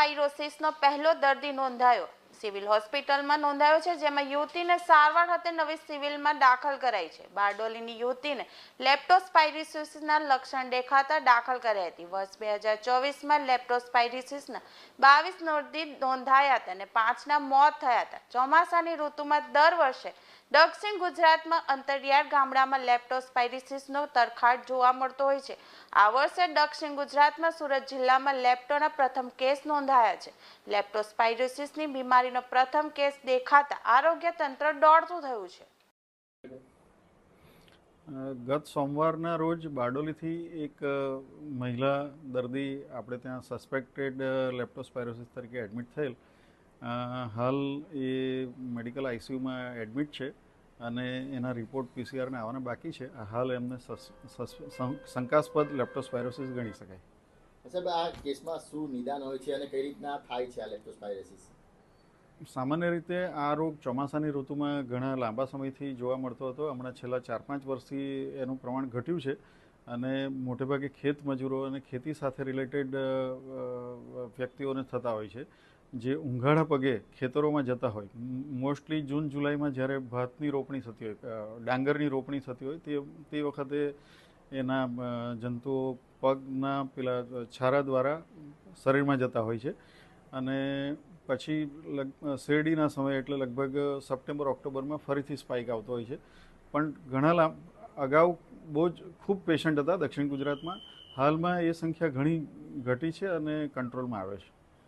લેપ્ટોસ્પાઇરોસિસનો પહેલો દર્દી નોંધાયો. સિવિલ હોસ્પિટલમાં નોંધાયો છે, જેમાં યુવતીને સારવાર અર્થે નવી સિવિલમાં દાખલ કરાઈ છે. બારડોલીની યુવતીને લેપ્ટોસ્પાઇરોસિસના લક્ષણ દેખાતા દાખલ કરાઈ હતી. વર્ષ બે હજાર ચોવીસમાં લેપ્ટોસ્પાઇરોસિસના બાવીસ દર્દી નોંધાયા હતા અને પાંચના મોત થયા હતા. ચોમાસાની ઋતુમાં દર વર્ષે દક્ષિણ ગુજરાતમાં અંતરિયાળ ગામડામાં લેપ્ટોસ્પાઇરોસિસનો તરખાટ જોવા મળતો હોય છે. આ વર્ષે દક્ષિણ ગુજરાતમાં સુરત જિલ્લામાં લેપ્ટોના પ્રથમ કેસ નોંધાયા છે. લેપ્ટોસ્પાઇરોસિસની બીમારીનો પ્રથમ કેસ દેખાતા આરોગ્ય તંત્ર દોડતું થયું છે. ગત સોમવારના રોજ બારડોલીથી એક મહિલા દર્દી આપણે ત્યાં સસ્પેક્ટેડ લેપ્ટોસ્પાયરોસિસ તરીકે એડમિટ થયેલ. હાલ એ મેડિકલ આઈસીયુમાં એડમિટ છે અને એના રિપોર્ટ પીસીઆરને આવવાના બાકી છે. હાલ એમને શંકાસ્પદ લેપ્ટોસ્પાયરોસિસ ગણી શકાય. સાહેબ આ કેસમાં શું નિદાન હોય છે અને કઈ રીતના થાય છે આ લેપ્ટોસ્પાયરોસિસ સામાન્ય રીતે આ રોગ ચોમાસાની ઋતુમાં ઘણા લાંબા સમયથી જોવા મળતો હતો. હમણાં છેલ્લા ચાર પાંચ વર્ષથી એનું પ્રમાણ ઘટ્યું છે અને મોટેભાગે ખેત મજૂરો અને ખેતી સાથે રિલેટેડ વ્યક્તિઓને થતા હોય છે. જે ઊંઘાડા પગે ખેતરોમાં જતા હોય, મોસ્ટલી જૂન, જુલાઈમાં જ્યારે ભાતની રોપણી થતી હોય ડાંગરની રોપણી થતી હોય, તે તે વખતે એના જંતુઓ પગના પેલા છારા દ્વારા શરીરમાં જતા હોય છે. અને પછી શેરડીના સમયે એટલે લગભગ સપ્ટેમ્બર, ઓક્ટોબરમાં ફરીથી સ્પાઇક આવતો હોય છે. પણ ઘણા અગાઉ બહુ જ ખૂબ પેશન્ટ હતા દક્ષિણ ગુજરાતમાં. હાલમાં એ સંખ્યા ઘણી ઘટી છે અને કંટ્રોલમાં આવે છે.